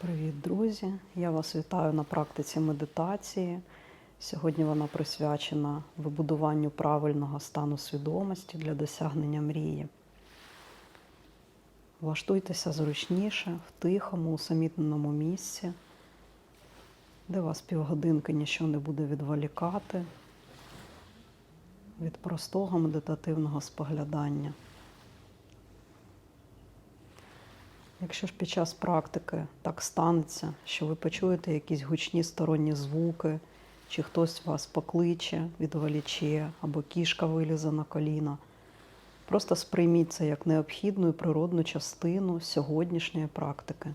Привіт, друзі! Я вас вітаю на практиці медитації. Сьогодні вона присвячена вибудуванню правильного стану свідомості для досягнення мрії. Влаштуйтеся зручніше, в тихому, усамітненому місці, де вас півгодинки нічого не буде відволікати від простого медитативного споглядання. Якщо ж під час практики так станеться, що ви почуєте якісь гучні сторонні звуки, чи хтось вас покличе, відволіче, або кішка вилізе на коліна, просто сприйміть це як необхідну і природну частину сьогоднішньої практики.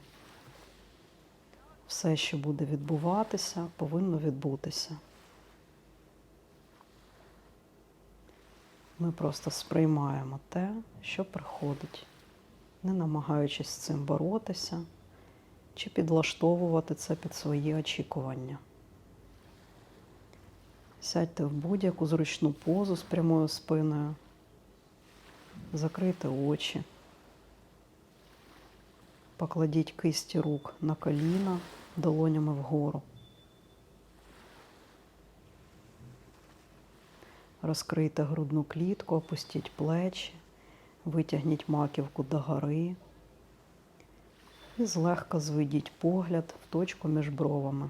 Все, що буде відбуватися, повинно відбутися. Ми просто сприймаємо те, що приходить не намагаючись з цим боротися чи підлаштовувати це під свої очікування. Сядьте в будь-яку зручну позу з прямою спиною, закрийте очі, покладіть кисті рук на коліна долонями вгору. Розкрийте грудну клітку, опустіть плечі. Витягніть маківку догори і злегка зведіть погляд в точку між бровами.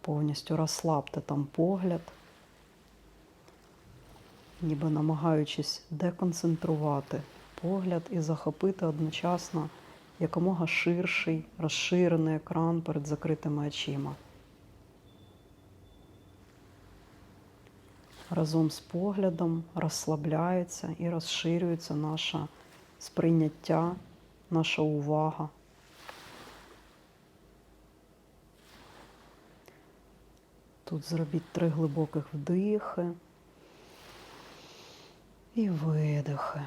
Повністю розслабте там погляд, ніби намагаючись деконцентрувати погляд і захопити одночасно якомога ширший, розширений екран перед закритими очима. Разом з поглядом розслабляється і розширюється наше сприйняття, наша увага. Тут зробіть три глибоких вдихи і видихи.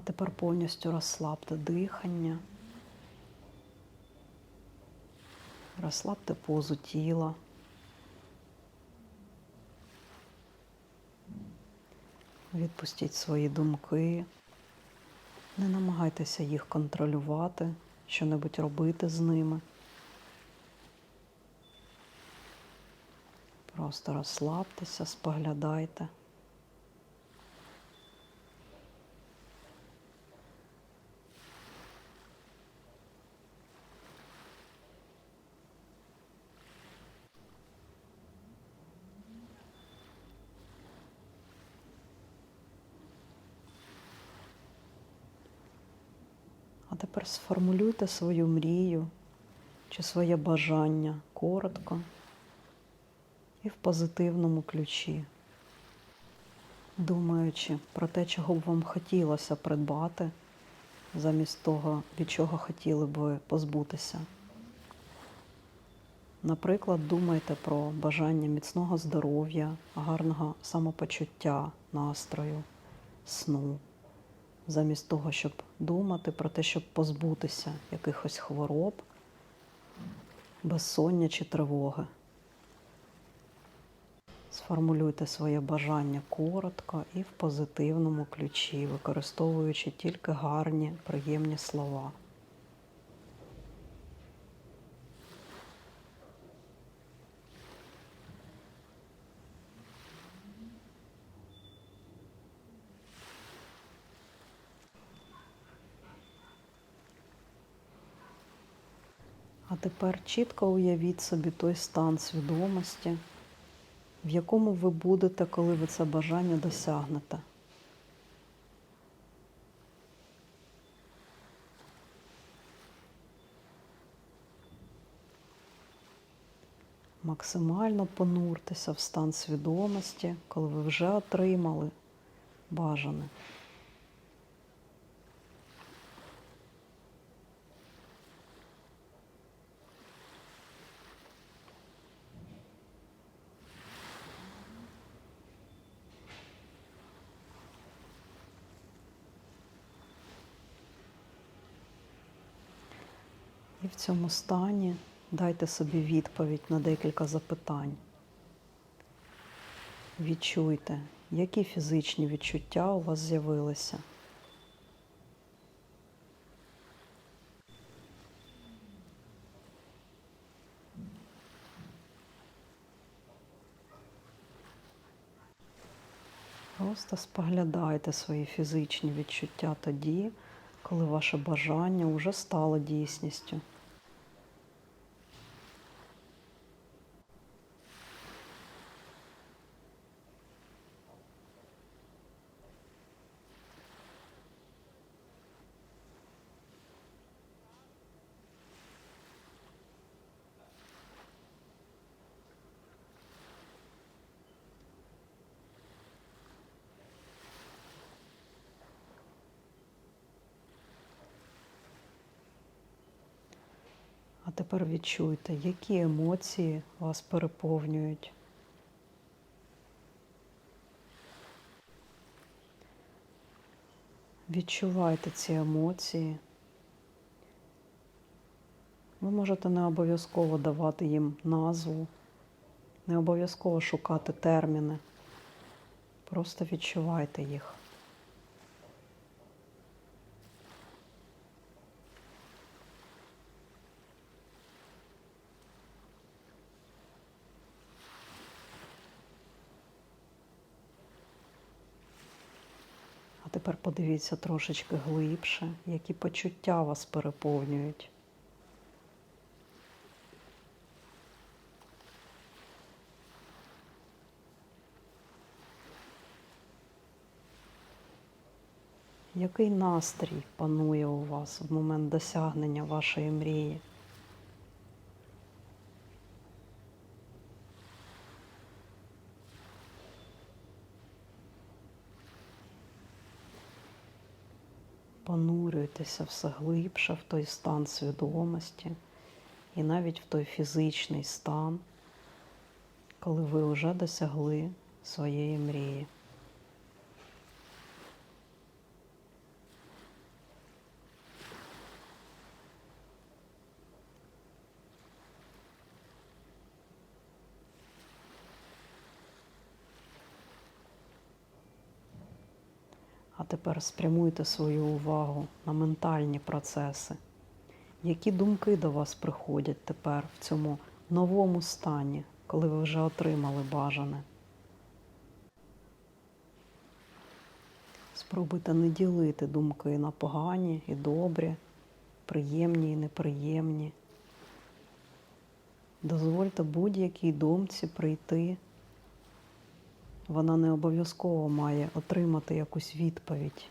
А тепер повністю розслабте дихання, розслабте позу тіла. Відпустіть свої думки, не намагайтеся їх контролювати, що-небудь робити з ними. Просто розслабтеся, споглядайте. А тепер сформулюйте свою мрію чи своє бажання коротко і в позитивному ключі, думаючи про те, чого б вам хотілося придбати, замість того, від чого хотіли б ви позбутися. Наприклад, думайте про бажання міцного здоров'я, гарного самопочуття, настрою, сну замість того, щоб думати про те, щоб позбутися якихось хвороб, безсоння чи тривоги. Сформулюйте своє бажання коротко і в позитивному ключі, використовуючи тільки гарні, приємні слова. А тепер чітко уявіть собі той стан свідомості, в якому ви будете, коли ви це бажання досягнете. Максимально понуртеся в стан свідомості, коли ви вже отримали бажане. Цьому стані дайте собі відповідь на декілька запитань. Відчуйте, які фізичні відчуття у вас з'явилися. Просто споглядайте свої фізичні відчуття тоді, коли ваше бажання вже стало дійсністю. А тепер відчуйте, які емоції вас переповнюють. Відчувайте ці емоції. Ви можете не обов'язково давати їм назву, не обов'язково шукати терміни. Просто відчувайте їх. А тепер подивіться трошечки глибше, які почуття вас переповнюють. Який настрій панує у вас в момент досягнення вашої мрії? Понурюйтеся все глибше в той стан свідомості і навіть в той фізичний стан, коли ви вже досягли своєї мрії. А тепер спрямуйте свою увагу на ментальні процеси. Які думки до вас приходять тепер в цьому новому стані, коли ви вже отримали бажане? Спробуйте не ділити думки на погані і добрі, приємні і неприємні. Дозвольте будь-якій думці прийти вона не обов'язково має отримати якусь відповідь.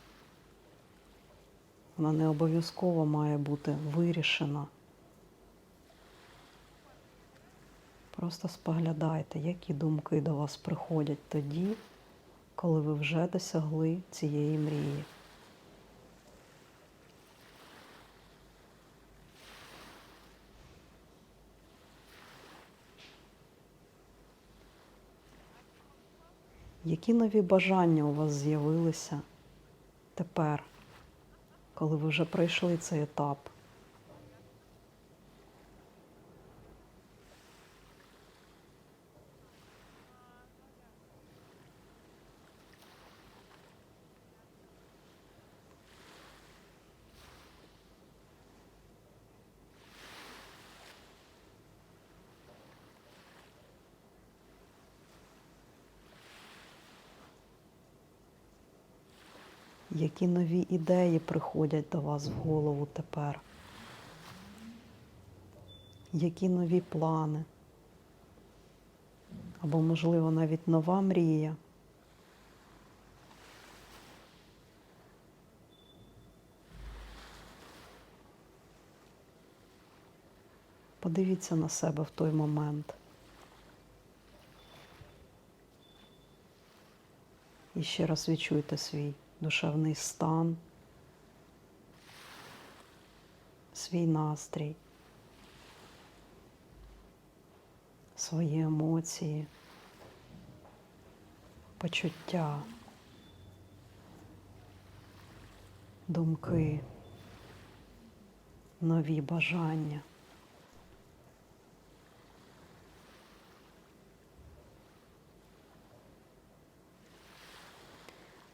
Вона не обов'язково має бути вирішена. Просто споглядайте, які думки до вас приходять тоді, коли ви вже досягли цієї мрії. Які нові бажання у вас з'явилися тепер, коли ви вже пройшли цей етап? Які нові ідеї приходять до вас в голову тепер? Які нові плани? Або, можливо, навіть нова мрія? Подивіться на себе в той момент. І ще раз відчуйте свій душевний стан, свій настрій, свої емоції, почуття, думки. нові бажання.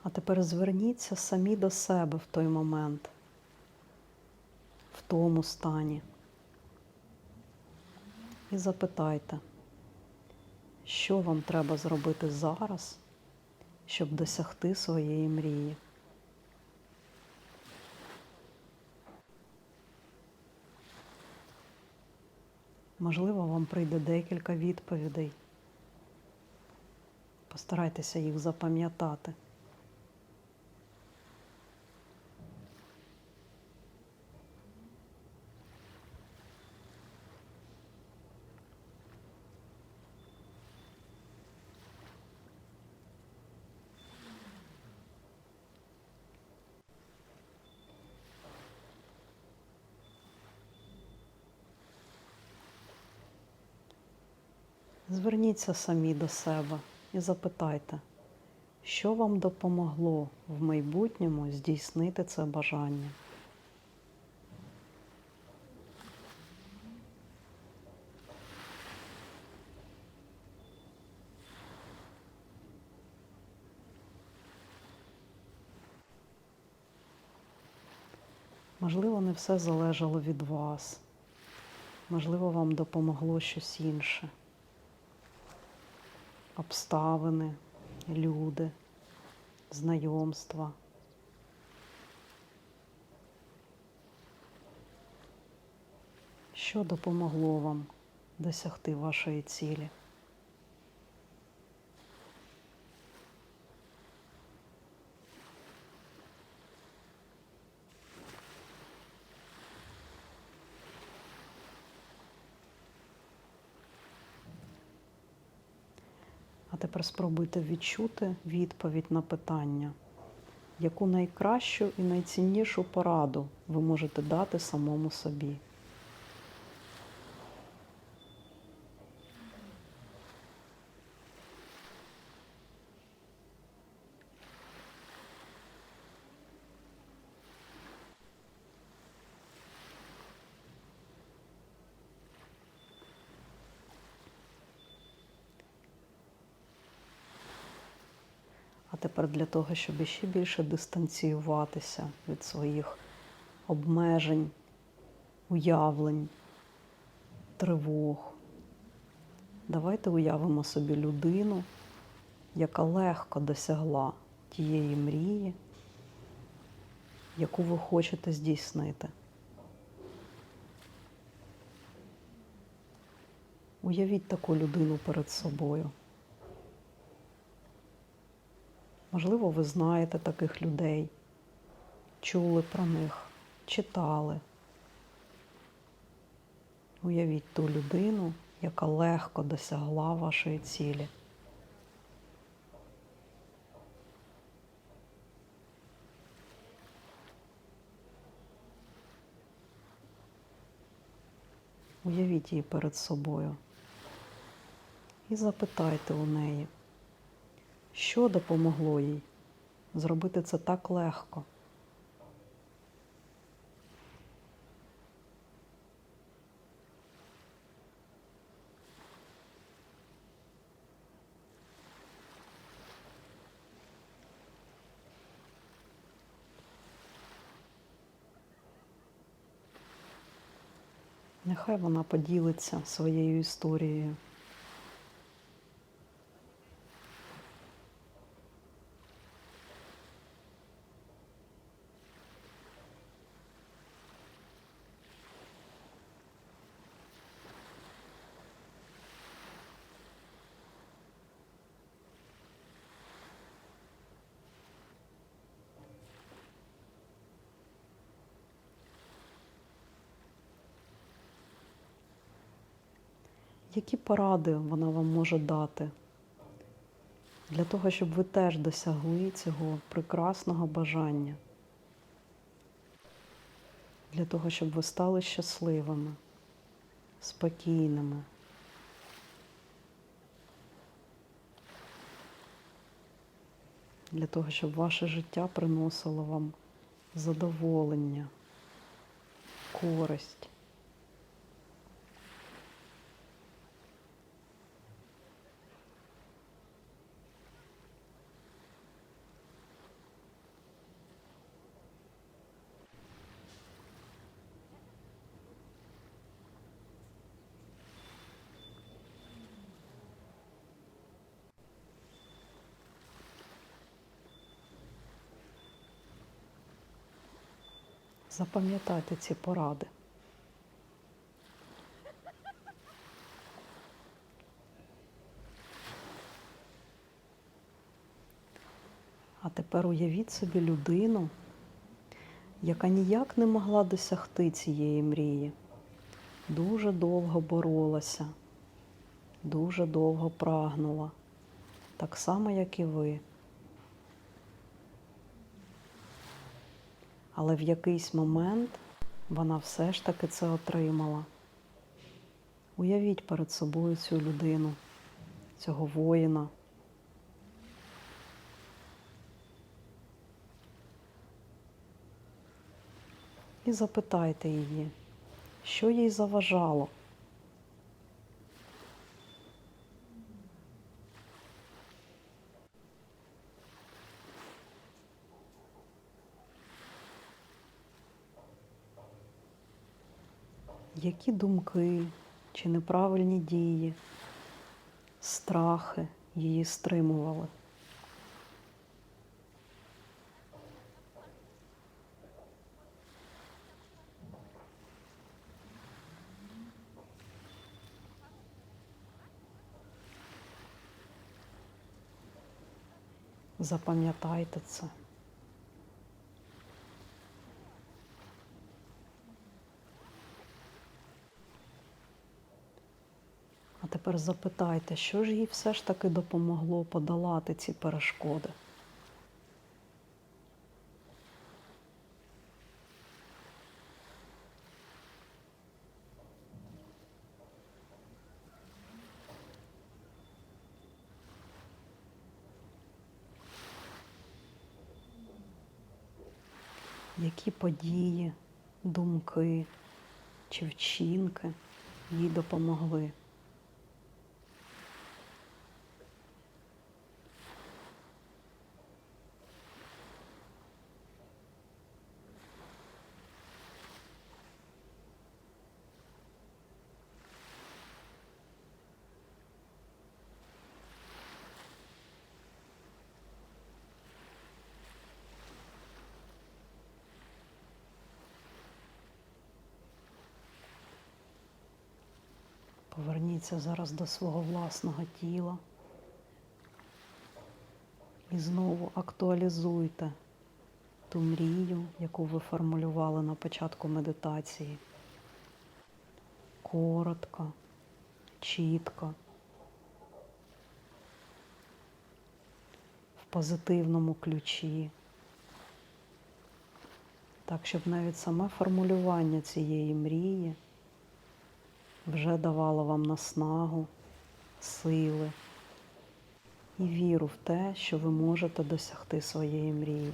А тепер зверніться самі до себе в той момент, в тому стані. І запитайте, що вам треба зробити зараз, щоб досягти своєї мрії. Можливо, вам прийде декілька відповідей. Постарайтеся їх запам'ятати. Зверніться самі до себе і запитайте, що вам допомогло в майбутньому здійснити це бажання. Можливо, не все залежало від вас. Можливо, вам допомогло щось інше. Обставини, люди, знайомства. Що допомогло вам досягти вашої цілі? Спробуйте відчути відповідь на питання, яку найкращу і найціннішу пораду ви можете дати самому собі. А тепер для того, щоб ще більше дистанціюватися від своїх обмежень, уявлень, тривог. Давайте уявимо собі людину, яка легко досягла тієї мрії, яку ви хочете здійснити. Уявіть таку людину перед собою. Можливо, ви знаєте таких людей, чули про них, читали. Уявіть ту людину, яка легко досягла вашої цілі. Уявіть її перед собою і запитайте у неї, що допомогло їй зробити це так легко. Нехай вона поділиться своєю історією. Які поради вона вам може дати для того, щоб ви теж досягли цього прекрасного бажання? Для того, щоб ви стали щасливими, спокійними. Для того, щоб ваше життя приносило вам задоволення. користь. Запам'ятайте ці поради. А тепер уявіть собі людину, яка ніяк не могла досягти цієї мрії. Дуже довго боролася, дуже довго прагнула, так само, як і ви. Але в якийсь момент вона все ж таки це отримала. Уявіть перед собою цю людину, цього воїна. І запитайте її, що їй заважало. Які думки чи неправильні дії, страхи її стримували? Запам'ятайте це. Тепер запитайте, що ж їй все ж таки допомогло подолати ці перешкоди? Які події, думки чи вчинки їй допомогли? Поверніться зараз до свого власного тіла і знову актуалізуйте ту мрію, яку ви формулювали на початку медитації. Коротко, чітко, в позитивному ключі. Так, щоб навіть саме формулювання цієї мрії вже давало вам наснагу, сили і віру в те, що ви можете досягти своєї мрії.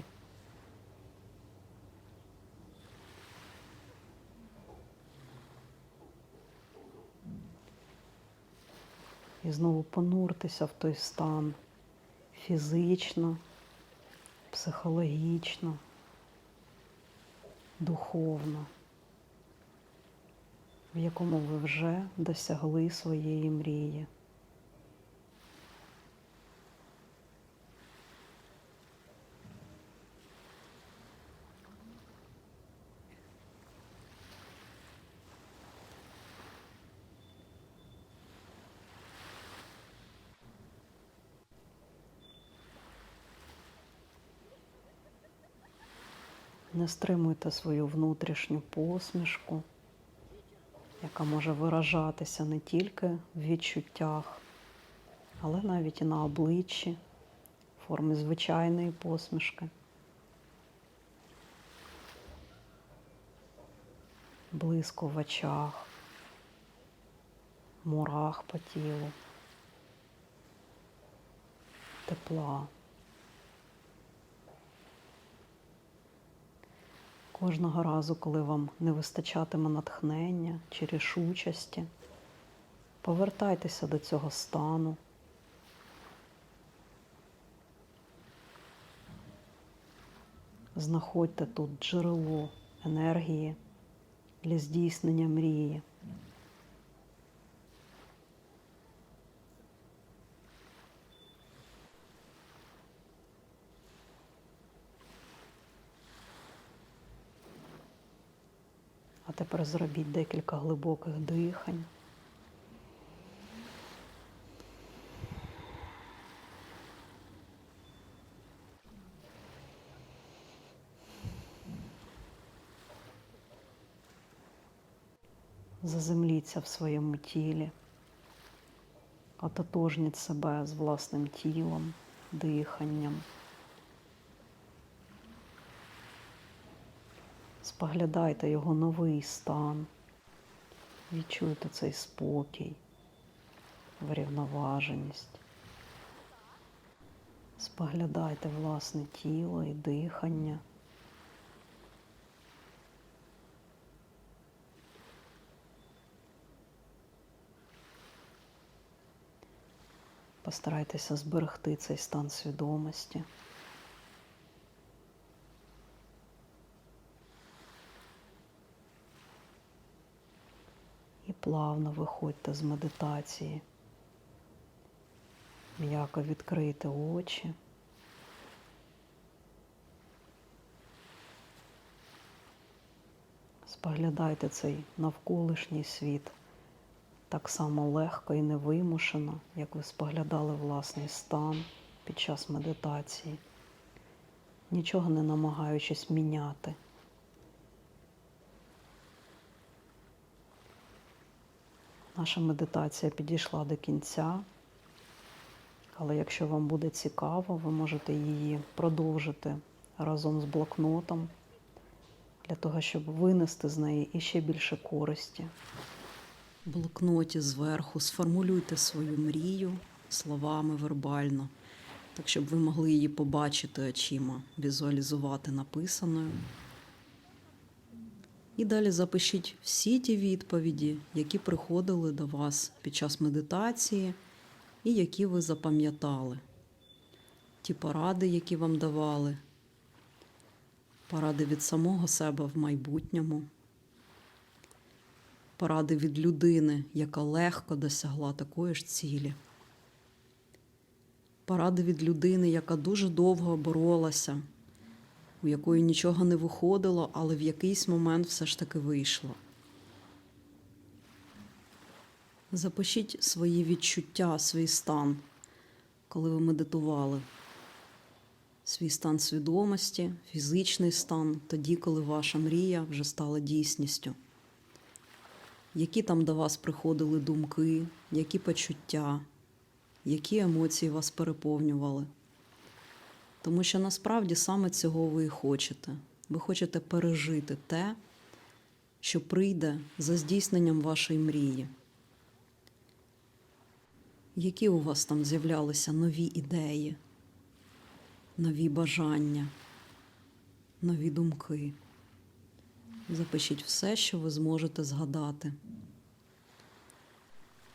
І знову понуртеся в той стан фізично, психологічно, духовно в якому ви вже досягли своєї мрії. Не стримуйте свою внутрішню посмішку яка може виражатися не тільки в відчуттях, але навіть і на обличчі, в формі звичайної посмішки. Блиску в очах, мурах по тілу, тепла. Кожного разу, коли вам не вистачатиме натхнення чи рішучості, повертайтеся до цього стану. Знаходьте тут джерело енергії для здійснення мрії. А тепер зробіть декілька глибоких дихань. Заземліться в своєму тілі, ототожніть себе з власним тілом, диханням. Споглядайте його новий стан. Відчуйте цей спокій, врівноваженість. Споглядайте власне тіло і дихання. Постарайтеся зберегти цей стан свідомості. І плавно виходьте з медитації. М'яко відкрийте очі. Споглядайте цей навколишній світ так само легко і невимушено, як ви споглядали власний стан під час медитації, нічого не намагаючись міняти. Наша медитація підійшла до кінця, але якщо вам буде цікаво, ви можете її продовжити разом з блокнотом для того, щоб винести з неї іще більше користі. В блокноті зверху сформулюйте свою мрію словами вербально, так щоб ви могли її побачити очима, візуалізувати написаною. І далі запишіть всі ті відповіді, які приходили до вас під час медитації, і які ви запам'ятали. Ті поради, які вам давали, поради від самого себе в майбутньому, поради від людини, яка легко досягла такої ж цілі. Поради від людини, яка дуже довго боролася, у якої нічого не виходило, але в якийсь момент все ж таки вийшло. Запишіть свої відчуття, свій стан, коли ви медитували. Свій стан свідомості, фізичний стан, тоді, коли ваша мрія вже стала дійсністю. Які там до вас приходили думки, які почуття, які емоції вас переповнювали. Тому що насправді саме цього ви і хочете. Ви хочете пережити те, що прийде за здійсненням вашої мрії. Які у вас там з'являлися нові ідеї, нові бажання, нові думки? Запишіть все, що ви зможете згадати.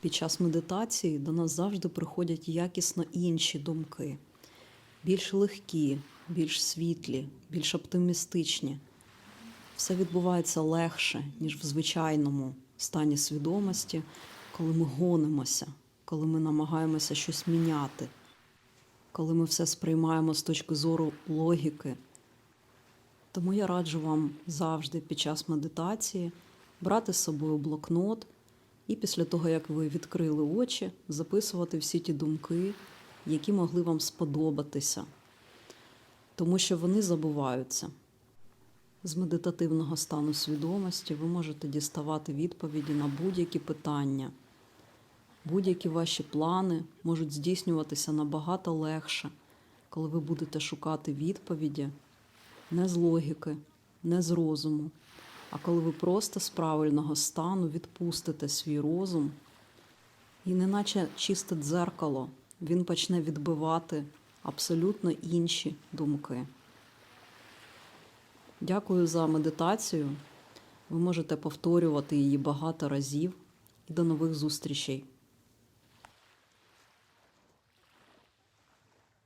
Під час медитації до нас завжди приходять якісно інші думки, більш легкі, більш світлі, більш оптимістичні. Все відбувається легше, ніж в звичайному стані свідомості, коли ми гонимося, коли ми намагаємося щось міняти, коли ми все сприймаємо з точки зору логіки. Тому я раджу вам завжди під час медитації брати з собою блокнот і після того, як ви відкрили очі, записувати всі ті думки, які могли вам сподобатися, тому що вони забуваються. З медитативного стану свідомості ви можете діставати відповіді на будь-які питання. Будь-які ваші плани можуть здійснюватися набагато легше, коли ви будете шукати відповіді не з логіки, не з розуму, а коли ви просто з правильного стану відпустите свій розум, і неначе чисте дзеркало, він почне відбивати абсолютно інші думки. Дякую за медитацію. Ви можете повторювати її багато разів і до нових зустрічей.